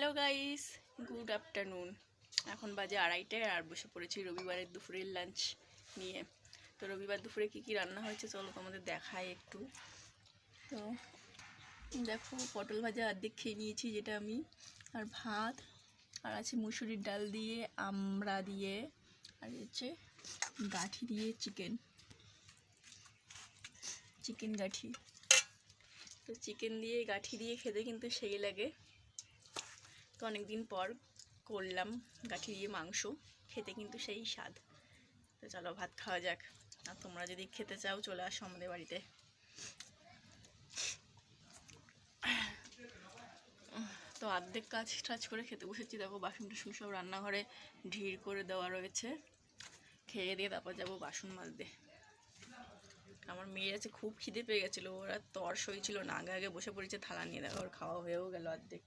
Hello guys good afternoon এখন বাজে আড়াইটায় আর বসে পড়েছি রবিবারের দুপুরের লাঞ্চ নিয়ে। তো রবিবার দুপুরে কী কী রান্না হয়েছে চলো তোমাদের দেখাই একটু। তো দেখো, পটল ভাজা অর্ধেক খেয়ে নিয়েছি যেটা আমি, আর ভাত, আর আছে মুসুরির ডাল দিয়ে, আমড়া দিয়ে, আর হচ্ছে গাঠি দিয়ে চিকেন চিকেন গাঠি। তো চিকেন দিয়ে গাঠি দিয়ে খেতে কিন্তু সেই লাগে। তো অনেক দিন পর করলাম গাঠি দিয়ে মাংস, খেতে কিন্তু সেই স্বাদ। তো চলো ভাত খাওয়া যাক। আর তোমরা যদি খেতে চাও, চলে আসো আমাদের বাড়িতে। তো অর্ধেক কাজ টাজ করে খেতে বসেছি। দেখো বাসন টাসন সব রান্নাঘরে ঢির করে দেওয়া রয়েছে। খেয়ে দিয়ে তারপর যাব বাসন মাজতে। আমার মেয়ের আছে খুব খিদে পেয়ে গেছিল। ওরা তর সই ছিল না। আগে আগে বসে পড়েছে থালা নিয়ে। দেখো ওর খাওয়া হয়েও গেল অর্ধেক।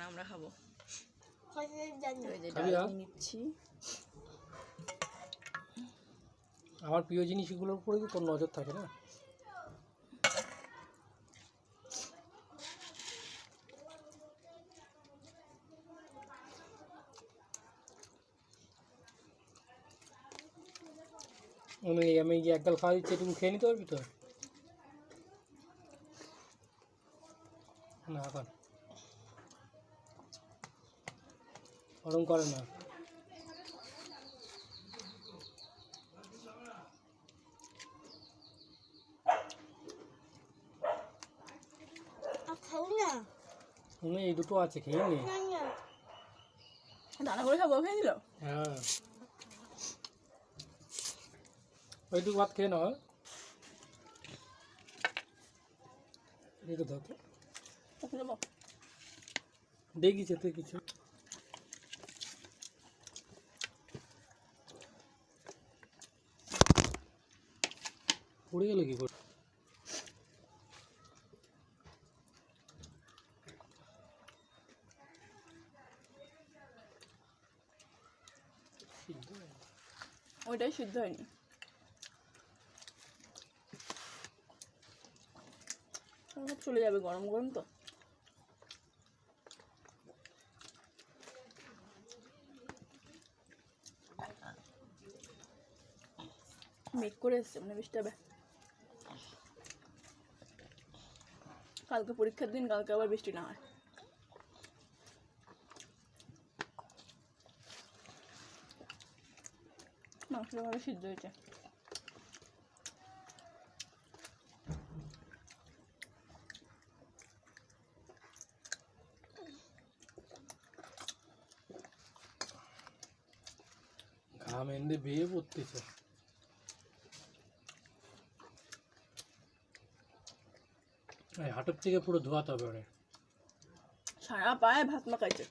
এখন আমরা খাব। নিচ্ছি। আমার প্রিয় জিনিসগুলোর উপরে কি তোর নজর থাকে না? আমি আমি যে একগাল খাওয়া দিচ্ছি এটুকু খেয়ে নিতে পারবি তো? না এখন। ওরম করে না। এই দুটো আছে খেয়ে নি। দানা করে খাব খেয়ে দিল হ্যাঁ। ওইটুকু ভাত খেয়ে নাও হ্যাঁ? একটু দাও তো দেখিছে তুই কিছু। পড়ে গেল কি করে? ওইটাই সিদ্ধ হয়নি। চলে যাবে গরম গরম তো। মেঘ করে এসছে মানে বৃষ্টি হবে কালকে পরীক্ষার দিন, কালকে আবার বৃষ্টি না হয়। মাংসটা সিদ্ধ হয়েছে। ঘাম এনে বেয়ে পড়তেছে। হাঁটুর থেকে পুরো ধোয়াতে হবে ওরে। সারা পায়ে ভাত মাখাইছে।